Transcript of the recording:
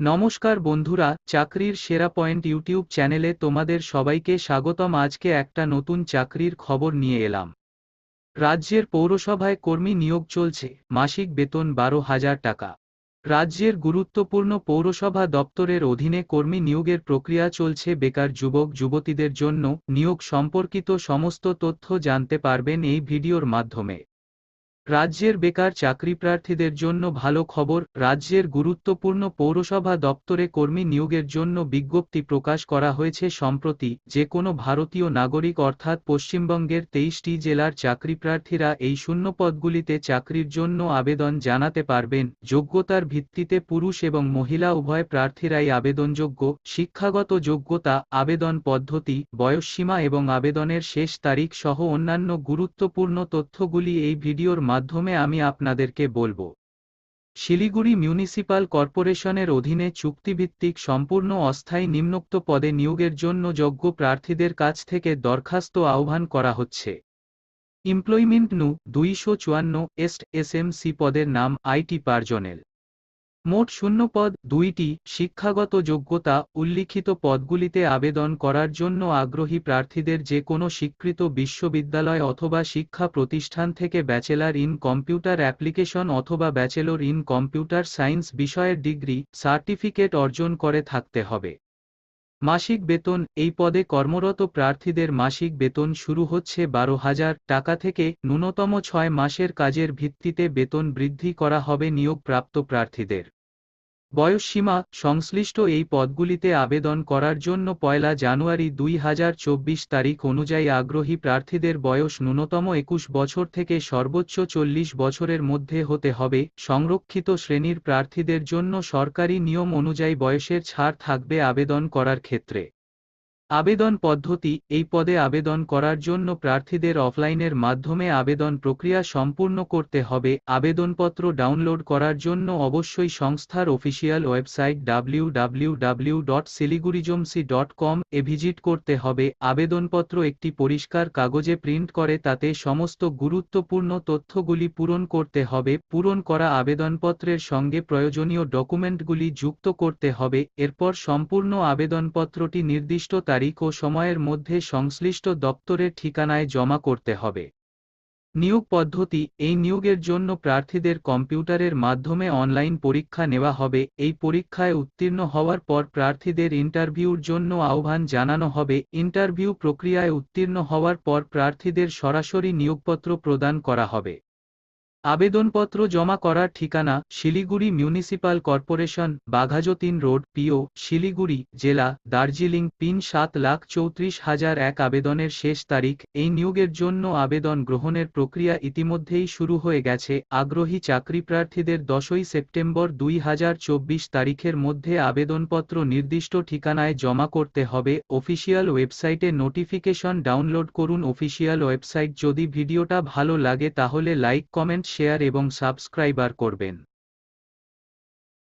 নমস্কার বন্ধুরা, চাকরির সেরা পয়েন্ট ইউটিউব চ্যানেলে তোমাদের সবাইকে স্বাগতম। আজকে একটা নতুন চাকরির খবর নিয়ে এলাম। রাজ্যের পৌরসভায় কর্মী নিয়োগ চলছে, মাসিক বেতন বারো হাজার টাকা। রাজ্যের গুরুত্বপূর্ণ পৌরসভা দপ্তরের অধীনে কর্মী নিয়োগের প্রক্রিয়া চলছে। বেকার যুবক, যুবতীদের জন্য নিয়োগ সম্পর্কিত সমস্ত তথ্য জানতে পারবেন এই ভিডিওর মাধ্যমে। রাজ্যের বেকার চাকরিপ্রার্থীদের জন্য ভালো খবর, রাজ্যের গুরুত্বপূর্ণ পৌরসভা দপ্তরে কর্মী নিয়োগের জন্য বিজ্ঞপ্তি প্রকাশ করা হয়েছে সম্প্রতি যে কোনো ভারতীয় নাগরিক অর্থাৎ পশ্চিমবঙ্গের তেইশটি জেলার চাকরিপ্রার্থীরা এই শূন্যপদগুলিতে চাকরির জন্য আবেদন জানাতে পারবেন। যোগ্যতার ভিত্তিতে পুরুষ এবং মহিলা উভয় প্রার্থীরাই আবেদনযোগ্য। শিক্ষাগত যোগ্যতা, আবেদন পদ্ধতি, বয়সসীমা এবং আবেদনের শেষ তারিখ সহ অন্যান্য গুরুত্বপূর্ণ তথ্যগুলি এই ভিডিওর মাধ্যমে আমি আপনাদেরকে বলব। শিলিগুড়ি মিউনিসিপাল কর্পোরেশনের অধীনে চুক্তিভিত্তিক সম্পূর্ণ অস্থায়ী নিম্নোক্ত পদে নিয়োগের জন্য যোগ্য প্রার্থীদের কাছ থেকে দরখাস্ত আহ্বান করা হচ্ছে। এমপ্লয়মেন্ট নু দুইশো চুয়ান্ন এস্ট সি পদের নাম আইটি পার্জনেল। মোট শূন্য পদ দুইটি শিক্ষাগত যোগ্যতা উল্লিখিত পদগুলিতে আবেদন করার জন্য আগ্রহী প্রার্থীদের যে কোনো স্বীকৃত বিশ্ববিদ্যালয় অথবা শিক্ষা প্রতিষ্ঠান থেকে ব্যাচেলার ইন কম্পিউটার অ্যাপ্লিকেশন অথবা ব্যাচেলর ইন কম্পিউটার সায়েন্স বিষয়ের ডিগ্রি, সার্টিফিকেট অর্জন করে থাকতে হবে। মাসিক বেতন, এই পদে কর্মরত প্রার্থীদের মাসিক বেতন শুরু হচ্ছে বারো হাজার টাকা থেকে ন্যূনতম ছয় মাসের কাজের ভিত্তিতে বেতন বৃদ্ধি করা হবে নিয়োগপ্রাপ্ত প্রার্থীদের। বয়সসীমা সংশ্লিষ্ট এই পদগুলিতে আবেদন করার জন্য পয়লা জানুয়ারি দুই হাজার চব্বিশ তারিখ অনুযায়ী আগ্রহী প্রার্থীদের বয়স ন্যূনতম একুশ বছর থেকে সর্বোচ্চ চল্লিশ বছরের মধ্যে হতে হবে। সংরক্ষিত শ্রেণির প্রার্থীদের জন্য সরকারি নিয়ম অনুযায়ী বয়সের ছাড় থাকবে আবেদন করার ক্ষেত্রে। আবেদন পদ্ধতি, এই পদে আবেদন করার জন্য প্রার্থীদের অফলাইনের মাধ্যমে আবেদন প্রক্রিয়া সম্পূর্ণ করতে হবে। আবেদনপত্র ডাউনলোড করার জন্য অবশ্যই সংস্থার official website W W W dot dot com এ ভিজিট করতে হবে। আবেদনপত্র একটি পরিষ্কার কাগজে প্রিন্ট করে, তাতে সমস্ত গুরুত্বপূর্ণ তথ্যগুলি পূরণ করতে হবে। পূরণ করা আবেদনপত্রের সঙ্গে প্রয়োজনীয় ডকুমেন্টগুলি যুক্ত করতে হবে। এরপর সম্পূর্ণ আবেদনপত্রটি নির্দিষ্ট তারিখ তারিখ ও সময়ের মধ্যে সংশ্লিষ্ট দপ্তরের ঠিকানায় জমা করতে হবে। নিয়োগ পদ্ধতি, এই নিয়োগের জন্য প্রার্থীদের কম্পিউটারের মাধ্যমে অনলাইন পরীক্ষা নেওয়া হবে। এই পরীক্ষায় উত্তীর্ণ হওয়ার পর প্রার্থীদের ইন্টারভিউর জন্য আহ্বান জানানো হবে। ইন্টারভিউ প্রক্রিয়ায় উত্তীর্ণ হওয়ার পর প্রার্থীদের সরাসরি নিয়োগপত্র প্রদান করা হবে। আবেদনপত্র জমা করার ঠিকানা Siliguri municipal corporation Baghajatin road, PO, Siliguri জেলা, দার্জিলিং, পিন সাত লাখ চৌত্রিশ হাজার এক আবেদনের শেষ তারিখ। এই নিয়োগের জন্য আবেদন গ্রহণের প্রক্রিয়া ইতিমধ্যেই শুরু হয়ে গেছে। আগ্রহী চাকরি প্রার্থীদের দশই সেপ্টেম্বর দুই হাজার চব্বিশ তারিখের মধ্যে আবেদনপত্র নির্দিষ্ট ঠিকানায় জমা করতে হবে। অফিসিয়াল ওয়েবসাইটে নোটিফিকেশন ডাউনলোড করুন। অফিসিয়াল ওয়েবসাইট যদি ভিডিওটা ভালো লাগে তাহলে লাইক, কমেন্ট শেয়ার এবং সাবস্ক্রাইবার করবেন।